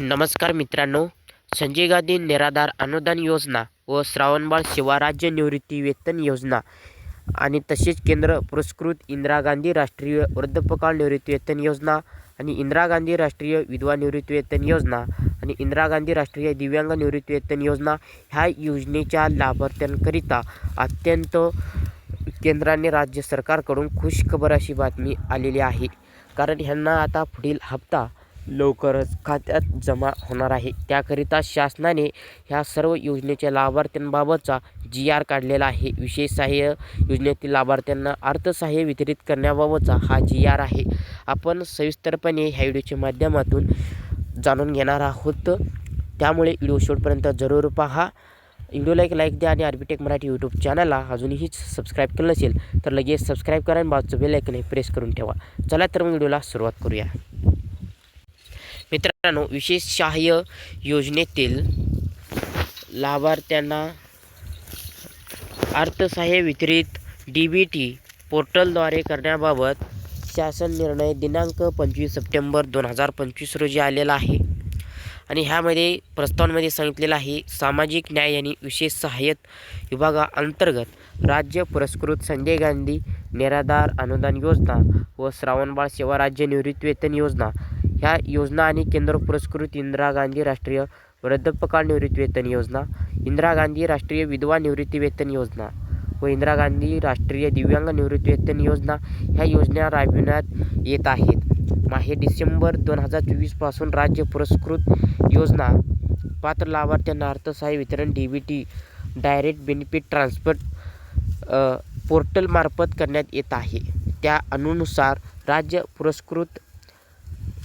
नमस्कार मित्रांनो संजय गांधी निराधार अनुदान योजना व श्रावणबाळ सेवा राज्य निवृत्ती वेतन योजना आणि तसेच केंद्र पुरस्कृत इंदिरा गांधी राष्ट्रीय वृद्धापकाळ निवृत्ती वेतन योजना आणि इंदिरा गांधी राष्ट्रीय विधवा निवृत्ती वेतन योजना आणि इंदिरा गांधी राष्ट्रीय दिव्यांग निवृत्ती वेतन योजना ह्या योजनेच्या लाभार्थ्यांकरिता अत्यंत केंद्राने राज्य सरकारकडून खुशखबर अशी बातमी आलेली आहे. कारण ह्यांना आता पुढील हप्ता लवकरच खात्यात जमा होणार आहे. त्याकरिता शासनाने ह्या सर्व योजनेच्या लाभार्थ्यांबाबतचा जी आर काढलेला आहे. विशेष सहाय्य योजनेतील लाभार्थ्यांना अर्थसहाय्य वितरित करण्याबाबतचा हा जी आर आहे. आपण सविस्तरपणे ह्या व्हिडिओच्या माध्यमातून जाणून घेणार आहोत. त्यामुळे व्हिडिओ शेवटपर्यंत जरूर पहा. व्हिडिओला एक लाईक द्या आणि आर्बिटेक मराठी यूट्यूब चॅनलला अजूनही सबस्क्राईब केलं नसेल तर लगेच सबस्क्राईब करा आणि बाजूचं बेल आयकन प्रेस करून ठेवा. चला तर मग व्हिडिओला सुरुवात करूया. मित्रांनो विशेष सहाय्य योजनेतील लाभार्थ्यांना अर्थसहाय्य वितरित डी बी टी पोर्टलद्वारे करण्याबाबत शासन निर्णय दिनांक पंचवीस सप्टेंबर दोन हजार पंचवीस रोजी आलेला आहे. आणि ह्यामध्ये प्रस्तावांमध्ये सांगितलेलं आहे सामाजिक न्याय आणि विशेष सहाय्यत विभागाअंतर्गत राज्य पुरस्कृत संजय गांधी निराधार अनुदान योजना व श्रावणबाळ सेवा राज्य निवृत्तीवेतन योजना ह्या योजना आणि केंद्र पुरस्कृत इंदिरा गांधी राष्ट्रीय वृद्धापकाळ निवृत्तीवेतन योजना इंदिरा गांधी राष्ट्रीय विधवा निवृत्तीवेतन योजना व इंदिरा गांधी राष्ट्रीय दिव्यांग निवृत्तीवेतन योजना ह्या योजना राबविण्यात येत आहेत. माहे डिसेंबर दोन हजार चोवीसपासून राज्य पुरस्कृत योजना पात्र लाभार्थ्यांना अर्थसहाय्य वितरण D B T direct benefit transfer पोर्टलमार्फत करण्यात येत आहे. त्या अनुसार राज्य पुरस्कृत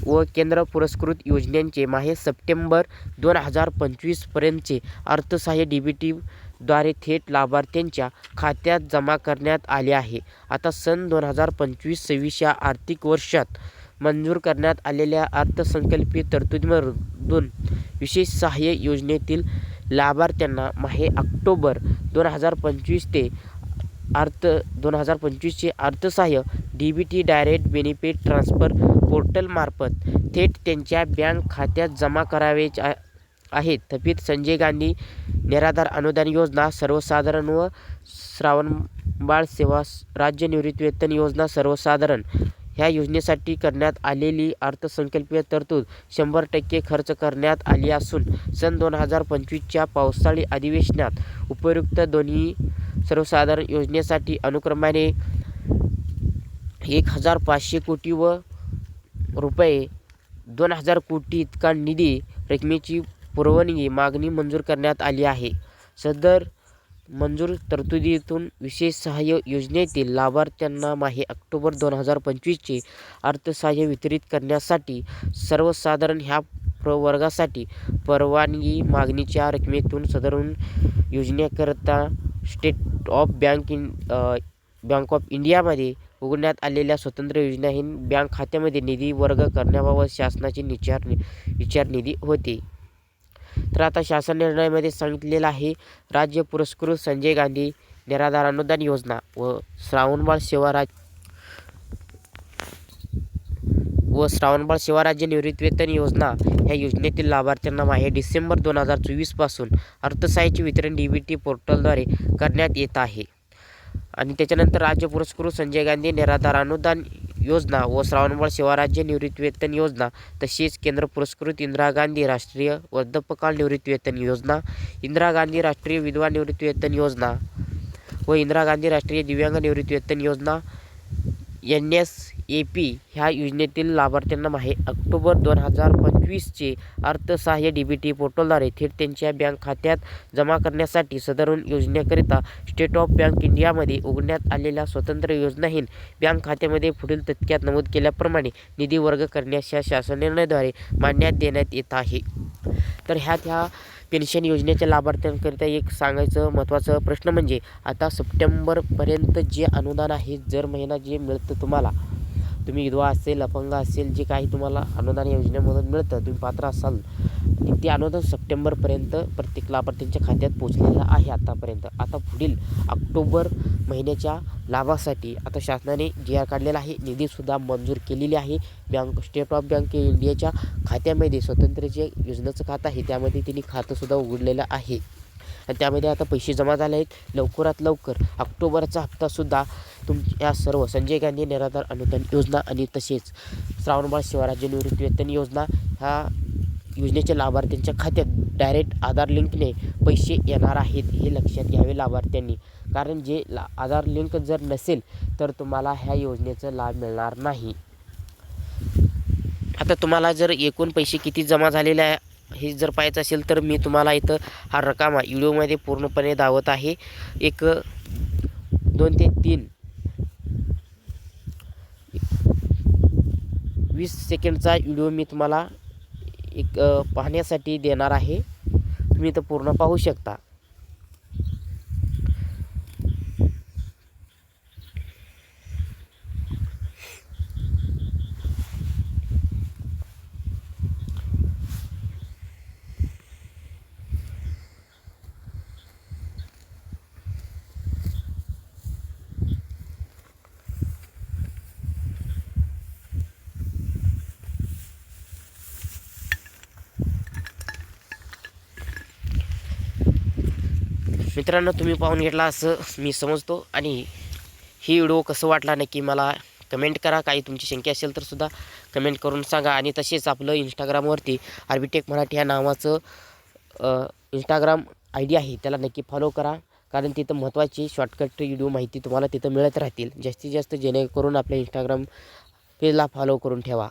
व केंद्र पुरस्कृत योजनांचे माहे सप्टेंबर दोन हजार पंचवीसपर्यंतचे अर्थसहाय्य डी बी टीद्वारे थेट लाभार्थ्यांच्या खात्यात जमा करण्यात आले आहे. आता सन दोन हजार पंचवीस सव्वीस या आर्थिक वर्षात मंजूर करण्यात आलेल्या अर्थसंकल्पीय तरतुदीमधून विशेष सहाय्य योजनेतील लाभार्थ्यांना माहे ऑक्टोबर दोन हजार पंचवीस ते अर्थ दोन हजार पंचवीसचे अर्थसहाय्य D B T direct benefit transfer पोर्टलमार्फत थेट त्यांच्या बँक खात्यात जमा करावयाचे आहेत. थकीत संजय गांधी निराधार अनुदान योजना सर्वसाधारण व श्रावणबाळ सेवा राज्य निवृत्तीवेतन योजना सर्वसाधारण ह्या योजनेसाठी करण्यात आलेली अर्थसंकल्पीय तरतूद शंभर टक्के खर्च करण्यात आली असून सन दोन हजार पंचवीसच्या पावसाळी अधिवेशनात उपयुक्त दोन्ही सर्वसाधारण योजनेसाठी अनुक्रमाने एक हजार पाचशे कोटी व रुपये दोन हजार कोटी इतका निधी रकमेची पुरवणी मागणी मंजूर करण्यात आली आहे. सदर मंजूर तरतुदीतून विशेष सहाय्य योजनेतील लाभार्थ्यांना माहे ऑक्टोबर दोन हजार पंचवीसचे अर्थसहाय्य वितरित करण्यासाठी सर्वसाधारण ह्या प्रवर्गासाठी परवानगी मागणीच्या रकमेतून सदरून योजनेकरता state of bank in bank of इंडियामध्ये उघडण्यात आलेल्या स्वतंत्र योजनाहीन बँक खात्यामध्ये निधी वर्ग करण्याबाबत शासनाची विचार विचारनिधी होते. तर आता शासन निर्णयामध्ये सांगितलेलं आहे राज्य पुरस्कृत संजय गांधी निराधार अनुदान योजना व श्रावणबाळ सेवा राज व श्रावणबाळ सेवा राज्य निवृत्तीवेतन योजना ह्या योजनेतील लाभार्थ्यांना माहे डिसेंबर दोन हजार चोवीसपासून अर्थसहाय्याचे वितरण डी बी टी पोर्टलद्वारे करण्यात येत आहे. आणि त्याच्यानंतर राज्य पुरस्कृत संजय गांधी निराधार अनुदान योजना व श्रावणबाळ सेवा राज्य योजना तसेच केंद्र पुरस्कृत इंदिरा गांधी राष्ट्रीय वृद्धपकाळ निवृत्तीवेतन योजना इंदिरा गांधी राष्ट्रीय विधवा निवृत्तीवेतन योजना व इंदिरा गांधी राष्ट्रीय दिव्यांग निवृत्तीवेतन योजना एन एस ए पी ह्या योजनेतील लाभार्थ्यांना माहे ऑक्टोबर दोन हजार पंचवीसचे अर्थसहाय्य डी बी टी पोर्टलद्वारे थेट त्यांच्या बँक खात्यात जमा करण्यासाठी सदरून योजनेकरिता स्टेट ऑफ बँक इंडियामध्ये उघडण्यात आलेल्या स्वतंत्र योजनाहीन बँक खात्यामध्ये पुढील तथ्यात नमूद केल्याप्रमाणे निधी वर्ग करण्याच्या शासन निर्णयाद्वारे मान्यता देण्यात येत आहे. तर ह्यात ह्या पेन्शन योजनेच्या लाभार्थ्यांकरिता एक सांगायचं महत्त्वाचं प्रश्न म्हणजे आता सप्टेंबरपर्यंत जे अनुदान आहे जर महिना जे मिळतं तुम्हाला तुम्ही विधवा असेल अपंग असेल जे काही तुम्हाला अनुदान योजनेमधून मिळतं तुम्ही पात्र असाल ते अनुदान सप्टेंबरपर्यंत प्रत्येक लाभार्थ्यांच्या खात्यात पोचलेलं आहे आतापर्यंत. आता पुढील ऑक्टोबर महिन्याच्या लाभासाठी आता शासनाने जी आर काढलेला आहे निधीसुद्धा मंजूर केलेली आहे. बँक स्टेट ऑफ बँक इंडियाच्या खात्यामध्ये स्वतंत्र जे योजनेचं खातं आहे त्यामध्ये त्यांनी खातंसुद्धा उघडलेलं आहे. त्यामध्ये आता पैसे जमा झाले आहेत. लवकरात लवकर ऑक्टोबरचा हप्तासुद्धा तुम या सर्व संजय गांधी निराधार अनुदान योजना आणि तसेच श्रावणबाळ शिवराज्य निवृत्तीवेतन योजना ह्या योजनेच्या लाभार्थ्यांच्या खात्यात डायरेक्ट आधार लिंकने पैसे येणार आहेत हे लक्षात घ्यावे लाभार्थ्यांनी. कारण जे ला आधार लिंक जर नसेल तर तुम्हाला ह्या योजनेचा लाभ मिळणार नाही. आता तुम्हाला जर एकूण पैसे किती जमा झालेले आहे हे जर पाहायचं असेल तर मी तुम्हाला इथं हा रकामा व्हिडिओमध्ये पूर्णपणे दावत आहे. एक दोन ते तीन. वीस सेकंडचा व्हिडिओ मी तुम्हाला एक पाहण्यासाठी देणार आहे. तुम्ही इथं पूर्ण पाहू शकता. मित्रांनो तुम्ही पाहून घेतला असं मी समजतो. आणि ही व्हिडिओ कसं वाटला नक्की मला कमेंट करा. काही तुमची शंका असेल तर सुद्धा कमेंट करून सांगा. आणि तसेच आपलं इंस्टाग्रामवरती आर्बिटेक मराठी ह्या नावाचं इंस्टाग्राम आय डी आहे. त्याला नक्की फॉलो करा. कारण तिथं महत्त्वाची शॉर्टकट व्हिडिओ माहिती तुम्हाला तिथं मिळत राहतील. जास्तीत जास्त जेणेकरून आपल्या इंस्टाग्राम पेजला फॉलो करून ठेवा.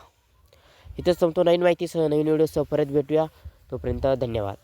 इथंच संपतो नवीन माहितीसह. नवीन व्हिडिओसह परत भेटूया. तोपर्यंत धन्यवाद.